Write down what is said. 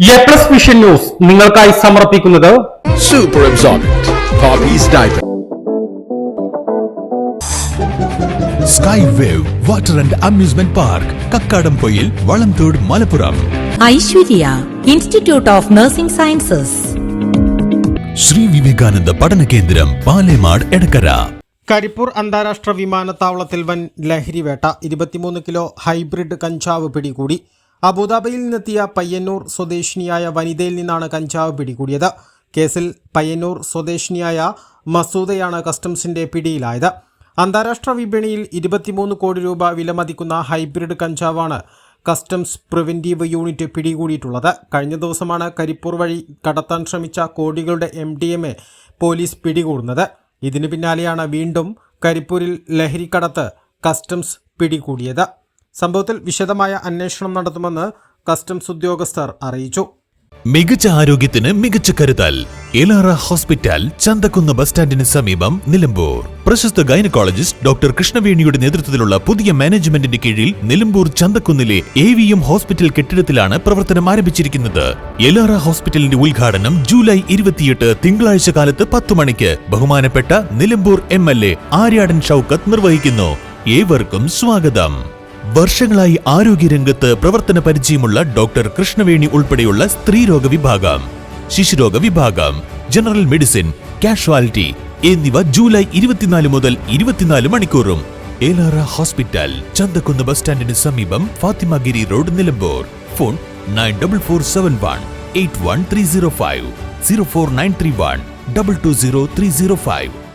A plus vision news നിങ്ങൾക്കായി സമർപ്പിക്കുന്നത് super absorbent. Sky wave water and amusement park Kakkadampoyil Valamthode Malappuram Aishwarya institute of nursing sciences Sree Vivekananda പഠന കേന്ദ്രം പാലേമാട് എടക്കര കരിപ്പൂർ അന്താരാഷ്ട്ര വിമാനത്താവളത്തിൽ വൻ ലഹരിവേട്ട. ഇരുപത്തിമൂന്ന് കിലോ ഹൈബ്രിഡ് കഞ്ചാവ് പിടികൂടി. അബുദാബിയിൽ നിന്നെത്തിയ പയ്യന്നൂർ സ്വദേശിനിയായ വനിതയിൽ നിന്നാണ് കഞ്ചാവ് പിടികൂടിയത്. കേസിൽ പയ്യന്നൂർ സ്വദേശിനിയായ മസൂദയാണ് കസ്റ്റംസിന്റെ പിടിയിലായത്. അന്താരാഷ്ട്ര വിപണിയിൽ ഇരുപത്തിമൂന്ന് കോടി രൂപ വിലമതിക്കുന്ന ഹൈബ്രിഡ് കഞ്ചാവാണ് കസ്റ്റംസ് പ്രിവെന്റീവ് യൂണിറ്റ് പിടികൂടിയിട്ടുള്ളത്. കഴിഞ്ഞ ദിവസമാണ് കരിപ്പൂർ വഴി കടത്താൻ ശ്രമിച്ച കോടികളുടെ M D M A police പിടികൂടുന്നത്. ഇതിനു പിന്നാലെയാണ് വീണ്ടും കരിപ്പൂരിൽ ലഹരിക്കടത്ത് കസ്റ്റംസ് പിടികൂടിയത്. സംഭവത്തിൽ വിശദമായ അന്വേഷണം നടത്തുമെന്ന് കസ്റ്റംസ് ഉദ്യോഗസ്ഥർ അറിയിച്ചു. മികച്ച ആരോഗ്യത്തിന് മികച്ച കരുതൽ. എലാറ ഹോസ്പിറ്റൽ ചന്തക്കുന്ന് ബസ് സ്റ്റാൻഡിന് സമീപം നിലമ്പൂർ. പ്രശസ്ത ഗൈനക്കോളജിസ്റ്റ് ഡോക്ടർ കൃഷ്ണവേണിയുടെ നേതൃത്വത്തിലുള്ള പുതിയ മാനേജ്മെന്റിന്റെ കീഴിൽ നിലമ്പൂർ ചന്തക്കുന്നിലെ എ വി എം ഹോസ്പിറ്റൽ കെട്ടിടത്തിലാണ് പ്രവർത്തനം ആരംഭിച്ചിരിക്കുന്നത്. എലാറ ഹോസ്പിറ്റലിന്റെ ഉദ്ഘാടനം ജൂലൈ ഇരുപത്തിയെട്ട് തിങ്കളാഴ്ച കാലത്ത് പത്തു മണിക്ക് ബഹുമാനപ്പെട്ട Nilambur M L A Aryadan Shoukath നിർവഹിക്കുന്നു. ഏവർക്കും സ്വാഗതം. വർഷങ്ങളായി ആരോഗ്യരംഗത്ത് പ്രവർത്തന പരിചയമുള്ള ഡോക്ടർ കൃഷ്ണവേണി ഉൾപ്പെടെയുള്ള സ്ത്രീരോഗ വിഭാഗം ശിശുരോഗ വിഭാഗം ജനറൽ മെഡിസിൻ കാഷ്വാലിറ്റി എന്നിവ ജൂലൈ ഇരുപത്തിനാല് മുതൽ ഇരുപത്തിനാല് മണിക്കൂറും. ഏലാറ ഹോസ്പിറ്റൽ ചന്തക്കുന്ന് ബസ് സ്റ്റാൻഡിന് സമീപം Fathimagiri road Nilambur. Phone nine double four seven one eight one three zero five zero four nine three one double two zero three zero five.